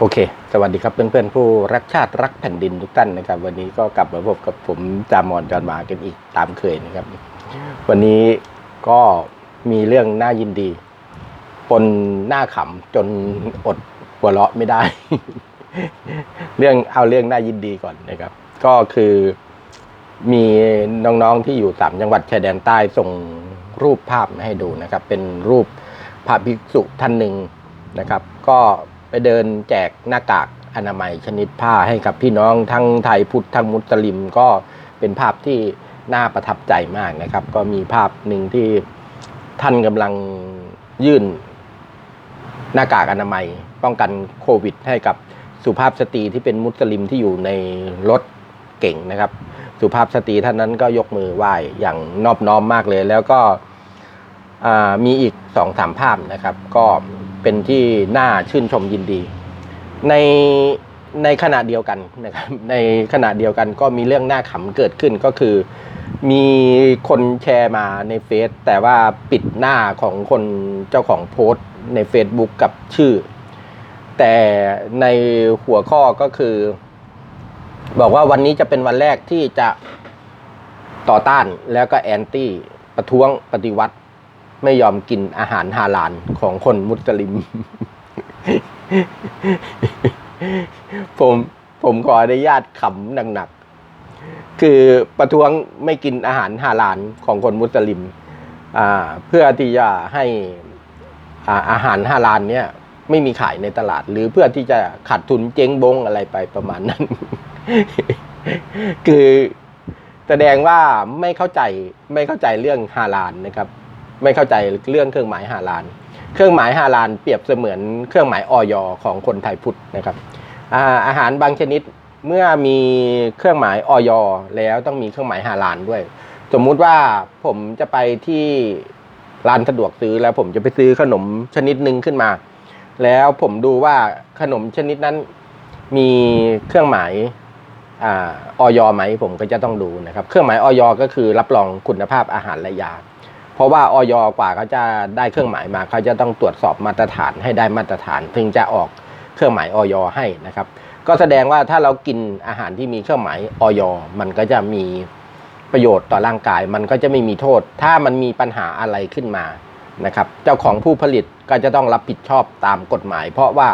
โอเค สวัสดีครับเพื่อนๆ ผู้รักชาติรักแผ่นดินทุกท่านนะครับ วันนี้ก็กลับมาพบกับผมจามอนจอนมากันอีกตามเคยนะครับ วันนี้ก็มีเรื่องน่ายินดีปนหน้าขำจนอดหัวเราะไม่ได้ เรื่องเอาเรื่องน่ายินดีก่อนนะครับ ก็คือมีน้องๆที่อยู่สามจังหวัดชายแดนใต้ส่งรูปภาพมาให้ดูนะครับ เป็นรูปพระภิกษุท่านหนึ่งนะครับ ก็ ไปเดินแจกหน้ากากอนามัยชนิดผ้าให้กับพี่น้องทั้งไทยพุทธทั้งมุสลิมก็เป็นภาพที่น่าประทับใจมากนะครับ ก็มีภาพหนึ่งที่ท่านกำลังยื่นหน้ากากอนามัย ป้องกันโควิด ให้กับสุภาพสตรีที่เป็นมุสลิมที่อยู่ในรถเก่งนะครับ สุภาพสตรีท่านนั้นก็ยกมือไหว้อย่างนอบน้อมมากเลย แล้วก็มีอีกสองสามภาพนะครับ ก็ เป็นที่น่าชื่นชมยินดี ในในขณะเดียวกันนะครับในขณะเดียวกันก็มีเรื่องน่าขำเกิดขึ้นก็คือ มีคนแชร์มาในเฟซแต่ว่าปิดหน้าของคนเจ้าของโพสต์ใน Facebook กับชื่อ แต่ในหัวข้อก็คือ บอกว่าวันนี้จะเป็นวันแรกที่จะต่อต้านแล้วก็แอนตี้ประท้วงปฏิวัติ ไม่ยอมกินอาหารฮาลาลของคนมุสลิม ผมผมขออนุญาตขำหนักๆ คือประท้วงไม่กินอาหารฮาลาลของคนมุสลิมอ่าเพื่อที่จะให้อ่าอาหารฮาลาลเนี่ยไม่มีขายในตลาด หรือเพื่อที่จะขาดทุนเจ๊งบงอะไรไปประมาณนั้น คือแสดงว่าไม่เข้าใจไม่เข้าใจเรื่องฮาลาลนะครับ ไม่เข้าใจเรื่องเครื่องหมายฮาลาลเครื่องหมายฮาลาลเปรียบเสมือนเครื่องหมายออยของคนไทยพุทธนะครับอาหารบางชนิดเมื่อมีเครื่องหมายออยแล้วต้องมีเครื่องหมายฮาลาลด้วย สมมุติว่าผมจะไปที่ร้านสะดวกซื้อแล้วผมจะไปซื้อขนมชนิดหนึ่งขึ้นมา แล้วผมดูว่าขนมชนิดนั้นมีเครื่องหมายอ่าออยไหมผมก็จะต้องดูนะครับ เครื่องหมายออยก็คือรับรองคุณภาพอาหารและยา เพราะว่าออยกว่าเขาจะได้เครื่องหมายมาเขาจะต้องตรวจสอบมาตรฐานให้ได้มาตรฐานถึงจะออกเครื่องหมายออยให้นะครับ ก็แสดงว่าถ้าเรากินอาหารที่มีเครื่องหมายออยมันก็จะมีประโยชน์ต่อร่างกาย มันก็จะไม่มีโทษ ถ้ามันมีปัญหาอะไรขึ้นมานะครับ เจ้าของผู้ผลิตก็จะต้องรับผิดชอบตามกฎหมาย เพราะว่า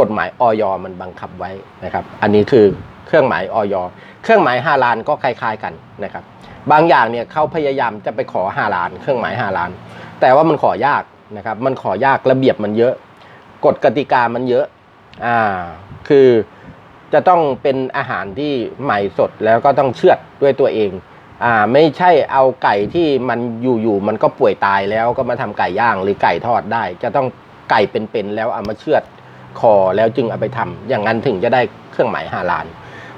กฎหมายออยมันบังคับไว้นะครับ อันนี้คือ รื่องหมายออยเครื่องหมายห้าลานก็คล้ายๆกันนะครับ บางอย่างเนี่ยเขาพยายามจะไปขอห้าลาน เครื่องหมายห้าลาน แต่ว่ามันขอยากนะครับ มันขอยากระเบียบมันเยอะ กฎกติกามันเยอะอ่าคือจะต้องเป็นอาหารที่ใหม่สดแล้วก็ต้องเชือดด้วยตัวเองอ่าไม่ใช่เอาไก่ที่มันอยู่ๆมันก็ป่วยตายแล้วก็มาทำไก่ย่างหรือไก่ทอดได้ จะต้องไก่เป็นๆแล้วเอามาเชือดคอแล้วจึงเอาไปทำอย่างนั้นถึงจะได้เครื่องหมายห้าลาน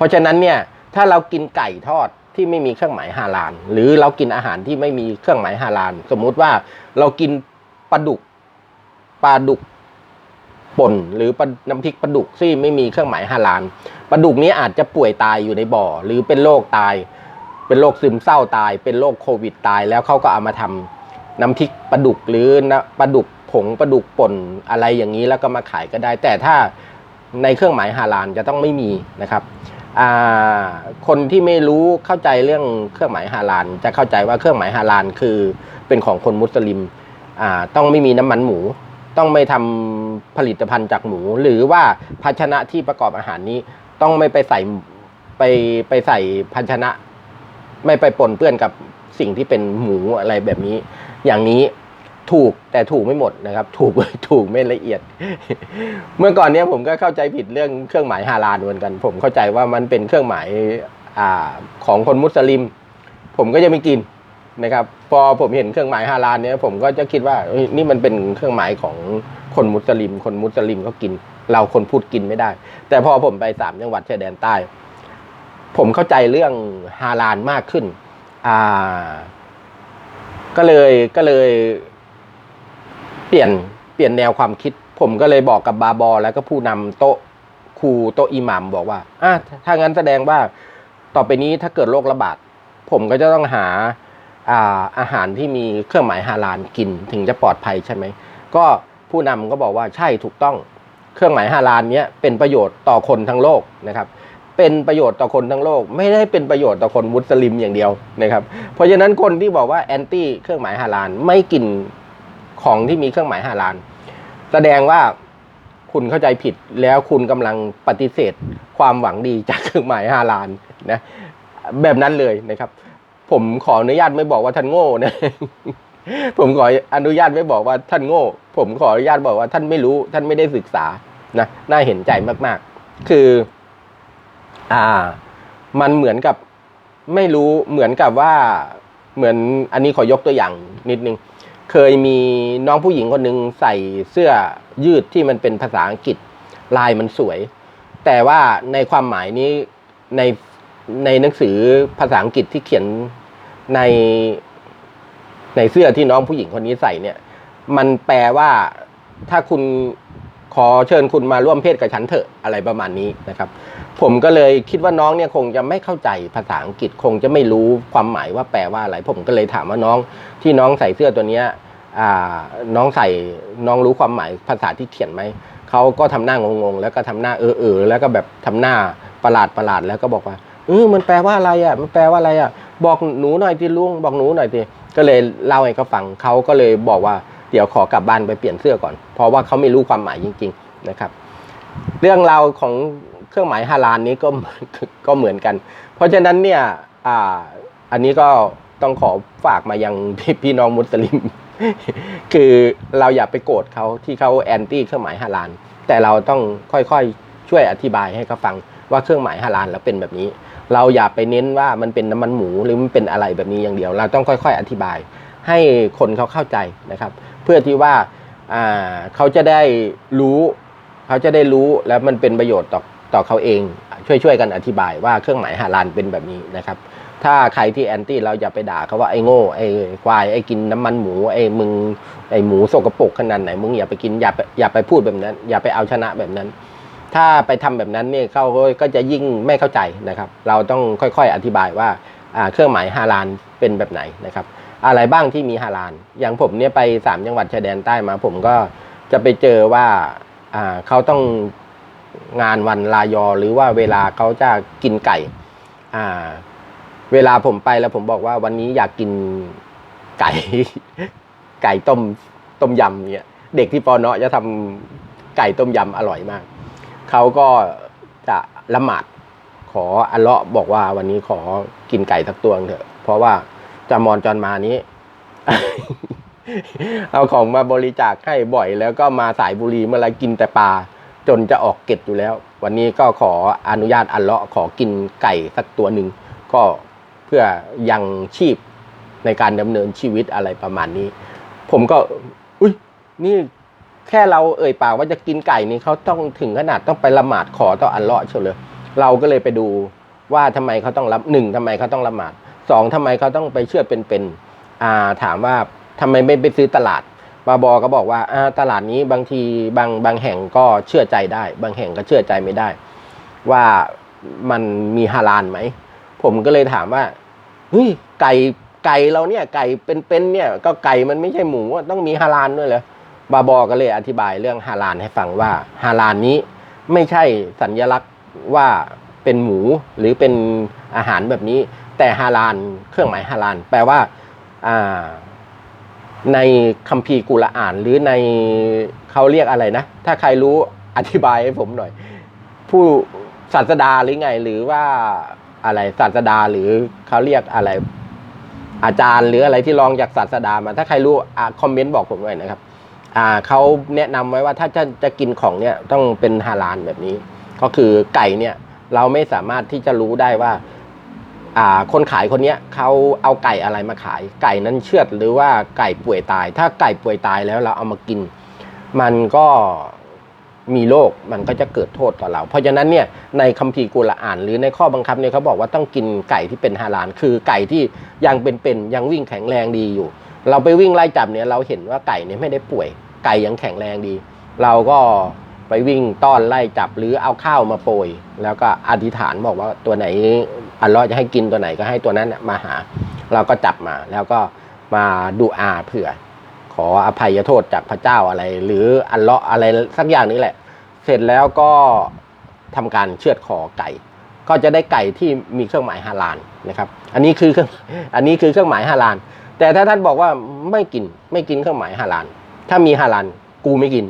เพราะฉะนั้นเนี่ยถ้าเรากินไก่ทอดที่ไม่มีเครื่องหมายฮาลาลหรือเรากินอาหารที่ไม่มีเครื่องหมายฮาลาลสมมุติว่าเรากินปลาดุกปลาดุกป่นหรือน้ำพริกปลาดุกที่ไม่มีเครื่องหมายฮาลาลปลาดุกนี้อาจจะป่วยตายอยู่ในบ่อ หรือเป็นโรคตาย เป็นโรคซึมเศร้าตาย เป็นโรคโควิดตาย แล้วเขาก็เอามาทำน้ำพริกปลาดุกหรือนะปลาดุกผงปลาดุกป่นอะไรอย่างนี้แล้วก็มาขายก็ได้ แต่ถ้าในเครื่องหมายฮาลาลจะต้องไม่มีนะครับ คนที่ไม่รู้เข้าใจเรื่องเครื่องหมายฮาลาลจะเข้าใจว่าเครื่องหมายฮาลาลคือเป็นของคนมุสลิมต้องไม่มีน้ำมันหมู ต้องไม่ทำผลิตภัณฑ์จากหมู หรือว่าภาชนะที่ประกอบอาหารนี้ต้องไม่ไปใส่ไปไปใส่ภาชนะ ไม่ไปปนเปื้อนกับสิ่งที่เป็นหมูอะไรแบบนี้ อย่างนี้ ถูกแต่ถูกไม่หมดนะครับ ถูกถูกไม่ละเอียด เมื่อก่อนเนี้ยผมก็เข้าใจผิดเรื่องเครื่องหมายฮาลาลเหมือนกัน ผมเข้าใจว่ามันเป็นเครื่องหมายอ่าของคนมุสลิม ผมก็จะไม่กินนะครับ พอผมเห็นเครื่องหมายฮาลาลเนี้ยผมก็จะคิดว่าอ้ยนี่มันเป็นเครื่องหมายของคนมุสลิม คนมุสลิมเขากิน เราคนพูดกินไม่ได้ แต่พอผมไปสามจังหวัดชายแดนใต้ ผมเข้าใจเรื่องฮาลาลมากขึ้นอ่าก็เลยก็เลย เปลี่ยนเปลี่ยนแนวความคิด ผมก็เลยบอกกับบาบอ แล้วก็ผู้นำโต๊ะครูโต๊ะอิหมัมบอกว่าอะถ้างั้นแสดงว่าต่อไปนี้ถ้าเกิดโรคระบาด ผมก็จะต้องหาอ่าอาหารที่มีเครื่องหมายฮาลาลกินถึงจะปลอดภัยใช่ไหมก็ผู้นำก็บอกว่าใช่ถูกต้องเครื่องหมายฮาลาลเนี้ยเป็นประโยชน์ต่อคนทั้งโลกนะครับ เป็นประโยชน์ต่อคนทั้งโลก ไม่ได้เป็นประโยชน์ต่อคนมุสลิมอย่างเดียวนะครับ เพราะฉะนั้นคนที่บอกว่าแอนตี้เครื่องหมายฮาลาลไม่กิน ของที่มีเครื่องหมายฮาล้าลแสดงว่าคุณเข้าใจผิดแล้วคุณกำลังปฏิเสธความหวังดีจากเครื่องหมายฮาล้าลนะ แบบนั้นเลยนะครับ ผมขออนุญาตไม่บอกว่าท่านโง่นะผมขออนุญาตไม่บอกว่าท่านโง่ ผมขออนุญาตบอกว่าท่านไม่รู้ ท่านไม่ได้ศึกษานะน่าเห็นใจมาก ๆ คือ อ่า มันเหมือนกับไม่รู้เหมือนกับว่าเหมือนอันนี้ขอยกตัวอย่างนิดนึง เคยมีน้องผู้หญิงคนหนึ่งใส่เสื้อยืดที่มันเป็นภาษาอังกฤษลายมันสวย แต่ว่าในความหมายนี้ในในหนังสือภาษาอังกฤษที่เขียนในในเสื้อที่น้องผู้หญิงคนนี้ใส่เนี่ย มันแปลว่าถ้าคุณ ขอเชิญคุณมาร่วมเพศกับฉันเถอะอะไรประมาณนี้นะครับ ผมก็เลยคิดว่าน้องเนี่ยคงจะไม่เข้าใจภาษาอังกฤษคงจะไม่รู้ความหมายว่าแปลว่าอะไร ผมก็เลยถามว่าน้องที่น้องใส่เสื้อตัวเนี้ยอ่าน้องใส่น้องรู้ความหมายภาษาที่เขียนไหมเขาก็ทำหน้างงๆแล้วก็ทำหน้าเออเออแล้วก็แบบทำหน้าประหลาดประหลาดแล้วก็บอกว่าเออมันแปลว่าอะไรอะมันแปลว่าอะไรอะบอกหนูหน่อยทีลุงบอกหนูหน่อยทีก็เลยเล่าให้เขาฟังเขาก็เลยบอกว่า เดี๋ยวขอกลับบ้านไปเปลี่ยนเสื้อก่อน เพราะว่าเขาไม่รู้ความหมายจริง ๆนะครับ เรื่องราวของเครื่องหมายฮาลาลนี้ก็ก็เหมือนกัน เพราะฉะนั้นเนี่ยอ่าอันนี้ก็ต้องขอฝากมายังพี่พี่น้องมุสลิม คือเราอย่าไปโกรธเขาที่เขาแอนตี้เครื่องหมายฮาลาลแต่เราต้องค่อยๆช่วยอธิบายให้เขาฟังว่าเครื่องหมายฮาลาลแล้วเป็นแบบนี้ เราอย่าไปเน้นว่ามันเป็นน้ำมันหมูหรือมันเป็นอะไรแบบนี้อย่างเดียว เราต้องค่อย ๆ อธิบาย ให้คนเขาเข้าใจนะครับ เพื่อที่ว่าเขาจะได้รู้ เขาจะได้รู้แล้วมันเป็นประโยชน์ต่อต่อเขาเอง ช่วยช่วยกันอธิบายว่าเครื่องหมายฮาลาลเป็นแบบนี้นะครับ ถ้าใครที่แอนตี้เราอย่าไปด่าเขาว่าไอ้โง่ไอ้ควายไอ้กินน้ำมันหมูไอ้มึงไอ้หมูสกปรกขนาดไหนมึงอย่าไปกินอย่าไปอย่าไปพูดแบบนั้น อย่าไปเอาชนะแบบนั้น ถ้าไปทำแบบนั้นเนี่ยเขาก็จะยิ่งไม่เข้าใจนะครับ เราต้องค่อยๆอธิบายว่าเครื่องหมายฮาลาลเป็นแบบไหนนะครับ อะไรบ้างที่มีฮาลาลอย่างผมเนี่ยไปสามจังหวัดชายแดนใต้มา ผมก็จะไปเจอว่าอ่าเขาต้องงานวันลายอหรือว่าเวลาเขาจะกินไก่ อ่า เวลาผมไปแล้วผมบอกว่าวันนี้อยากกินไก่ ไก่ต้มต้มยำเนี่ย เด็กที่ปอเนาะจะทำไก่ต้มยำอร่อยมาก เขาก็จะละหมาดขออัลเลาะบอกว่าวันนี้ขอกินไก่สักตัวเถอะ เพราะว่า จามอนจอนมานี้ เอาของมาบริจาคให้บ่อย แล้วก็มาสายบุรีเมื่อไรกินแต่ปลาจนจะออกเกตอยู่แล้ว วันนี้ก็ขออนุญาตอัลเลาะขอกินไก่สักตัวหนึ่งก็เพื่อยังชีพในการดำเนินชีวิตอะไรประมาณนี้ ผมก็ อุ้ยนี่แค่เราเอ่ยปากว่าจะกินไก่นี่เขาต้องถึงขนาดต้องไปละหมาดขอต่ออัลเลาะเชียวเลย เราก็เลยไปดูว่าทำไมเขาต้องรับหนึ่งทำไมเขาต้องละหมาด สองทำไมเขาต้องไปเชื่อเป็นๆอ่าถามว่าทำไมไม่ไปซื้อตลาดบาบอก็บอกว่าอ่าตลาดนี้บางทีบางบางแห่งก็เชื่อใจได้ บางแห่งก็เชื่อใจไม่ได้ ว่ามันมีฮาลาลไหม ผมก็เลยถามว่าเฮ้ยไก่ไก่เราเนี่ยไก่เป็นๆเนี่ย ก็ไก่มันไม่ใช่หมูต้องมีฮาลาลด้วยเหรอบาบอก็เลยอธิบายเรื่องฮาลาลให้ฟังว่าฮาลาลนี้ไม่ใช่สัญลักษณ์ว่าเป็นหมูหรือเป็นอาหารแบบนี้ แต่ฮาลาลเครื่องหมายฮาลาลแปลว่าในคัมภีร์กุรอาน หรือในเขาเรียกอะไรนะ ถ้าใครรู้อธิบายให้ผมหน่อย ผู้ศาสดาหรือไง หรือว่าอะไรศาสดาหรือเขาเรียกอะไร อาจารย์หรืออะไรที่รองจากศาสดามา ถ้าใครรู้อคอมเมนต์บอกผมหน่อยนะครับอ่าเขาแนะนำไว้ว่าถ้าจะจะกินของเนี่ยต้องเป็นฮาลาลแบบนี้ ก็คือไก่เนี่ยเราไม่สามารถที่จะรู้ได้ว่า คนขายคนนี้เขาเอาไก่อะไรมาขาย ไก่นั้นเชือดหรือว่าไก่ป่วยตาย ถ้าไก่ป่วยตายแล้วเราเอามากิน มันก็มีโรคมันก็จะเกิดโทษต่อเรา เพราะฉะนั้นเนี่ยในคัมภีร์กุรอาน หรือในข้อบังคับเนี่ยเขาบอกว่าต้องกินไก่ที่เป็นฮาลาลคือไก่ที่ยังเป็นๆยังวิ่งแข็งแรงดีอยู่ เราไปวิ่งไล่จับเนี่ยเราเห็นว่าไก่เนี่ยไม่ได้ป่วย ไก่ยังแข็งแรงดี เราก็ ไปวิ่งต้อนไล่จับหรือเอาข้าวมาโปรยแล้วก็อธิษฐานบอกว่าตัวไหนอัลเลอฮ์จะให้กินตัวไหนก็ให้ตัวนั้นมาหา เราก็จับมา แล้วก็มาดูอาเผื่อ ขออภัยโทษจากพระเจ้าอะไร หรืออัลเลาะห์อะไรสักอย่างนี้แหละ เสร็จแล้วก็ทำการเชือดคอไก่ ก็จะได้ไก่ที่มีเครื่องหมายฮาลาลนะครับ อันนี้คือเครื่องอันนี้คือเครื่องหมายฮาลาลแต่ถ้าท่านบอกว่าไม่กินไม่กินเครื่องหมายฮาลาลถ้ามีฮาลาล กูไม่กิน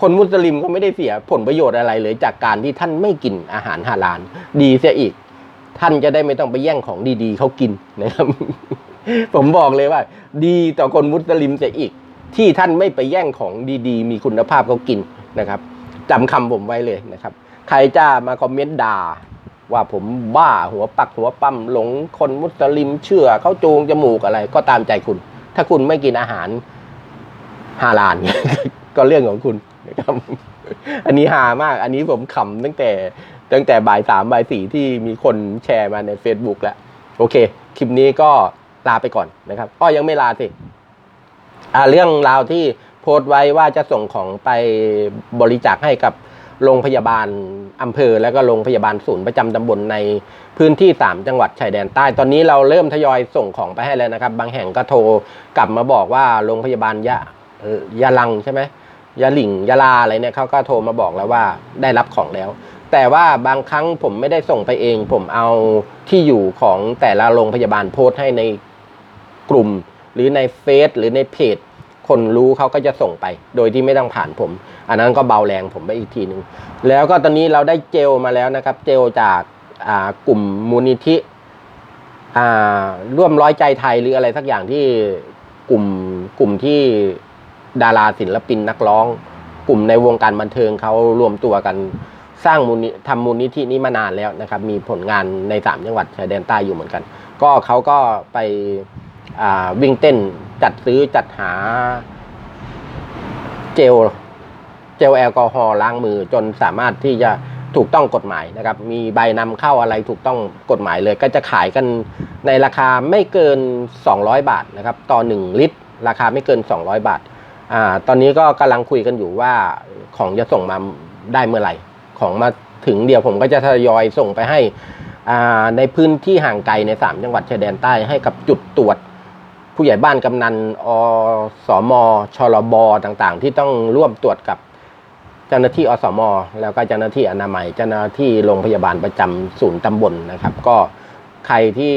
คนมุสลิมก็ไม่ได้เสียผลประโยชน์อะไรเลยจากการที่ท่านไม่กินอาหารฮาลาลดีเสียอีก ท่านจะได้ไม่ต้องไปแย่งของดีๆเขากินนะครับ ผมบอกเลยว่า ดีต่อคนมุสลิมเสียอีก ที่ท่านไม่ไปแย่งของดีๆ มีคุณภาพเขากินนะครับจำคำผมไว้เลยนะครับ ใครจะมาคอมเมนต์ด่าว่าผมบ้าหัวปักหัวปั๊มหลงคนมุสลิมเชื่อเขาจูงจมูกอะไรก็ตามใจคุณ ถ้าคุณไม่กินอาหารฮาลาลก็เรื่องของคุณนะครับอันนี้ฮามาก อันนี้ผมขำตั้งแต่ตั้งแต่บ่ายสามบ่ายสี่ที่มีคนแชร์มาใน Facebook แล้ว โอเค คลิปนี้ก็ลาไปก่อนนะครับก็ยังไม่ลาสิอ่าเรื่องราวที่โพสต์ไว้ว่าจะส่งของไปบริจาคให้กับ โรงพยาบาลอำเภอ แล้วก็โรงพยาบาลศูนย์ประจำตำบลในพื้นที่ 3 จังหวัดชายแดนใต้ ตอนนี้เราเริ่มทยอยส่งของไปให้แล้วนะครับ บางแห่งก็โทรกลับมาบอกว่าโรงพยาบาลยะยะลังใช่ไหมยะหลิงยะลาอะไรเนี่ยเขาก็โทรมาบอกแล้วว่าได้รับของแล้ว แต่ว่าบางครั้งผมไม่ได้ส่งไปเอง ผมเอาที่อยู่ของแต่ละโรงพยาบาลโพสต์ให้ในกลุ่ม หรือในเฟซหรือในเพจ คนรู้เขาก็จะส่งไป โดยที่ไม่ต้องผ่านผม อันนั้นก็เบาแรงผมไปอีกทีหนึ่งแล้วก็ตอนนี้เราได้เจลมาแล้วนะครับ เจลจากกลุ่มมูลนิธิร่วมร้อยใจไทยหรืออะไรสักอย่างที่กลุ่มกลุ่มที่ดาราศิลปินนักร้อง กลุ่มในวงการบันเทิงเขารวมตัวกันสร้างมูลนิทำมูลนิธินี้มานานแล้วนะครับ มีผลงานในสามจังหวัดชายแดนใต้อยู่เหมือนกัน ก็เขาก็ไปวิ่งเต้น จัดซื้อจัดหา เจล เจลแอลกอฮอล์ล้างมือจนสามารถที่จะถูกต้องกฎหมายนะครับ มีใบนำเข้าอะไรถูกต้องกฎหมายเลย ก็จะขายกันในราคาไม่เกิน 200 บาทนะครับ ต่อ 1 ลิตร ราคาไม่เกิน 200 บาทอ่าตอนนี้ก็กำลังคุยกันอยู่ว่าของจะส่งมาได้เมื่อไหร่ ของมาถึงเดียวผมก็จะทยอยส่งไปให้อ่าในพื้นที่ห่างไกลใน 3 จังหวัดชายแดนใต้ให้กับจุดตรวจ ผู้ใหญ่บ้านกำนันอสมชลบต่างๆ ที่ต้องร่วมตรวจกับเจ้าหน้าที่อสม แล้วก็เจ้าหน้าที่อนามัย เจ้าหน้าที่โรงพยาบาลประจำศูนย์ตำบลนะครับ ก็ใครที่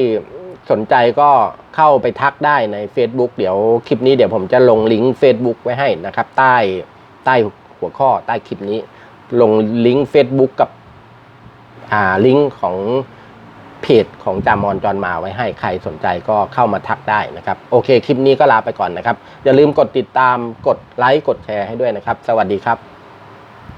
สนใจก็เข้าไปทักได้ใน Facebook เดี๋ยวคลิปนี้เดี๋ยวผมจะลงลิงก์ Facebook ไว้ให้นะครับ ใต้ใต้หัวข้อใต้คลิปนี้ ลงลิงก์ Facebook กับอ่าลิงก์ของ เพจของจามอนจอนมาไว้ให้ใครสนใจก็เข้ามาทักได้นะครับโอเคคลิปนี้ก็ลาไปก่อนนะครับ อย่าลืมกดติดตามกดไลค์กดแชร์ให้ด้วยนะครับ สวัสดีครับ